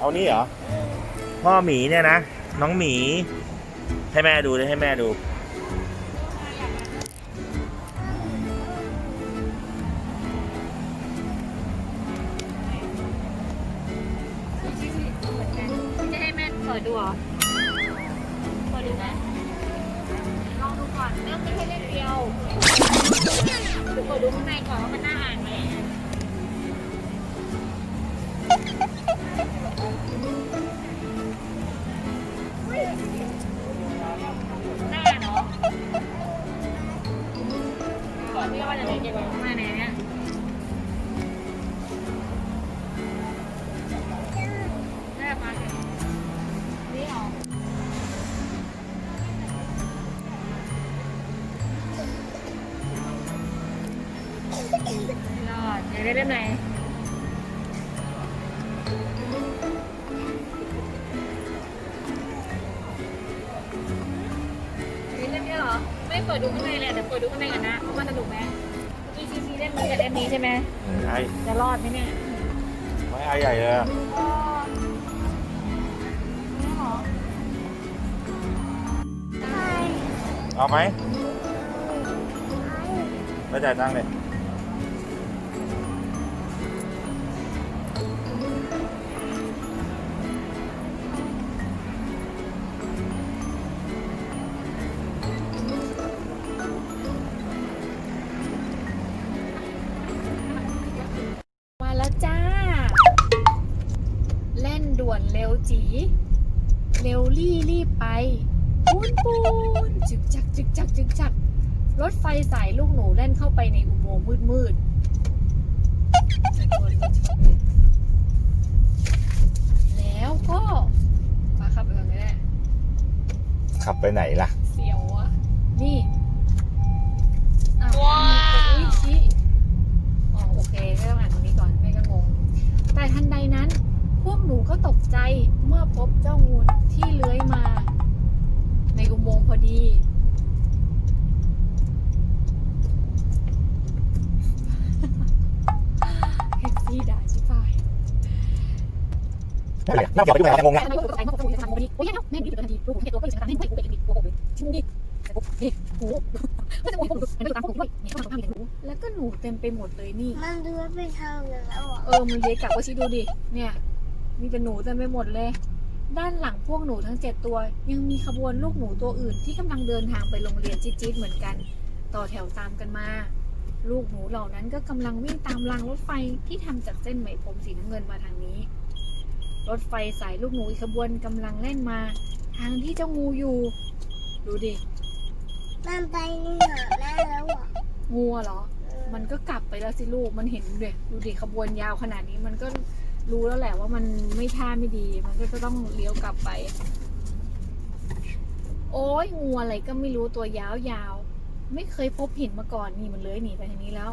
เอานี่เหรอ พ่อหมีเนี่ยนะ น้องหมี ให้แม่ดูเลยให้แม่ดู จะให้แม่เปิดดูเหรอเปิดดูไหมลองดูก่อนเริ่มไม่ใช่เล่มเดียวเปิดดูข้างในก่อนว่ามันน่า ก่อนที่ว่าจะเรียนเกี่ยวกับข้างในเนี่ยน่าฟังนี่หรอดอยากได้เล่มไหนนี่เล่มนี้เหรอ ไม่เปิดดูข้างในเลยเดี๋ยวเปิดดูข้างในกันนะว่ามันสนุกไหม มื่อกี้ซีซีเล่มนี้กับเล่มนี้ใช่ไหมอืมไอจะรอดไหมเนี่ยไม่ไอใหญ่เลยอะอ๋อนี่เหรอเอาไหมไม่จ่ายตังค์เลย ด่วนเร็วจีเร็วรี่รีบไปปูนปูนจึกจักจึกจักจึกจักรถไฟสายลูกหนูเล่นเข้าไปในอุโมงค์มืดมืดแล้วก็มาขับไปก่อนก็ได้ขับไปไหนล่ะนี่อ้าวว้าวชี้อ๋อโอเคไม่ต้องอ่านตรงนี้ก่อนไม่ก็งง แต่ทันใดนั้น พวกหนูก็ตกใจเมื่ อพบเจ้างูที่เลื้อยมา ในอุโมงค์พอดีแท็กซี่ด่าชิบหายได้เลยน่าเกี่ยวไปดูไหนงงไงแม่ตกใจมากตกใจมากโอ้ยยังแม่ดีตัวทันทีลูกผมเห็นตัวก็เลยจะทำให้ไม่กูเป็นดิตัวผมชิมดิแต่ปุ๊บนี่โอ้โหก็จะโอ้ยผมดูเป็นตัวตามผมด้วยเนี่ยก็มาตรงข้ามเลยหนูแล้วก็หนูเต็มไปหมดเลยนี่ มันดูว่าไปทางกันแล้วอะเออมันเล็กกลับว่าชิดูดิ เนี่ยมีแต่หนูเต็มไปหมดเลย ด้านหลังพวกหนูทั้งเจ็ดตัว ยังมีขบวนลูกหนูตัวอื่นที่กำลังเดินทางไปโรงเรียนจิ๊ดๆเหมือนกัน ต่อแถวตามกันมา ลูกหนูเหล่านั้นก็กำลังวิ่งตามรางรถไฟที่ทำจากเส้นไหมพรมสีน้ำเงินมาทางนี้ รถไฟสายลูกหนูอีกขบวนกำลังแล่นมา ทางที่เจ้างูอยู่ ดูดิมันไปนี่หาแม่แล้วอะงูอะเหรอเออมันก็กลับไปแล้วสิลูก มันเห็นเด็ดูดิขบวนยาวขนาดนี้มันก็ รู้แล้วแหละว่ามันไม่ท่าไม่ดี มันก็จะต้องเลี้ยวกลับไป โอ้ยงูอะไรก็ไม่รู้ตัวยาวยาวๆไม่เคยพบเห็นมาก่อนนี่มันเลื้อยหนีไปทางนี้แล้ว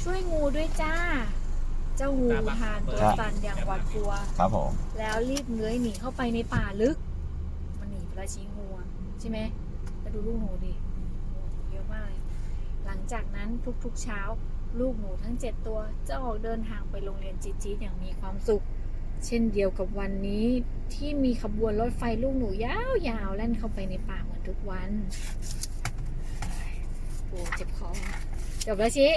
ช่วยงูด้วยจ้า เจ้างูทานตัวสั่นอย่างหวาดกลัว ครับผม แล้วรีบเลื้อยหนีเข้าไปในป่าลึก มันหนีไปแล้วชี้งูอะใช่ไหมแล้วดูลูกหนูดิโอ้เยอะมากเลยหลังจากนั้นทุกๆเช้า ลูกหนูทั้งเจ็ดตัวจะออกเดินทางไปโรงเรียนจี๊ดๆอย่างมีความสุข เช่นเดียวกับวันนี้ที่มีขบวนรถไฟลูกหนูยาวๆแล่นเข้าไปในป่าเหมือนทุกวันโอ้เจ็บคอจบแล้วชิ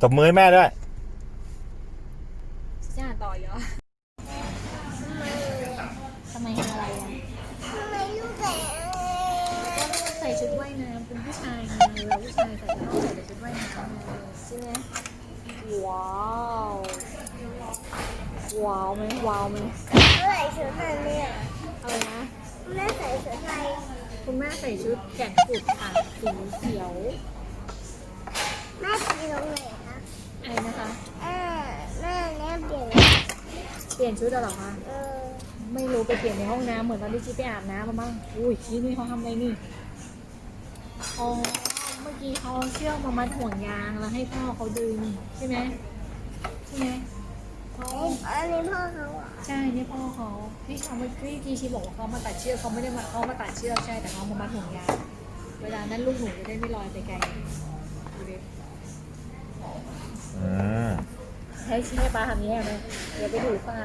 ตบมือให้แม่ด้วยจะอ่านต่อเหรอทำไมอะไรอะทำไมลูกแก่ก็ ใส่ชุดว่ายน้ำเป็นผู้ชายไงเราผู้ชายใส่ต้องใส่แต่ชุดว่ายน้ำไงใช่ไหมว้าวว้าวไหมว้าวไหมเมื่ชุดนั้นเนี่ยอะไรนะแม่ใส่ชุดอะไทยคุณแม่ใส่ชุดแขนกุดค่ะสีเขียวแม่ไปโรงเรียนนะอะไรนะคะเออแม่เนี่เปลี่ยนเปลี่ยนชุดเหรอคะไม่รู้ไปเปลี่ยนในห้องน้ำเหมือนตอนที่ชิไปอาบน้ำมาบ้างอุ้ยชี้นี่เขาทำอะไรนี่ อ๋อ เมื่อกี้เขาเอาเชือกมามัดห่วงยางแล้วให้พ่อเขาดึงใช่ไหมใช่ไหมพ่ออันนี้พ่อเขาอะใช่นี่พ่อเขาที่เขาเมื่อกี้ที่ชีบอกว่าเขามาตัดเชือกเขาไม่ได้มาเขามาตัดเชือกใช่แต่เขามามัดห่วงยางเวลานั้นลูกหนูจะได้ไม่ลอยไปไกลดูดิอืมแถให้ให้ปลาทำนี้ไหมเดี๋ยวไปดูปลา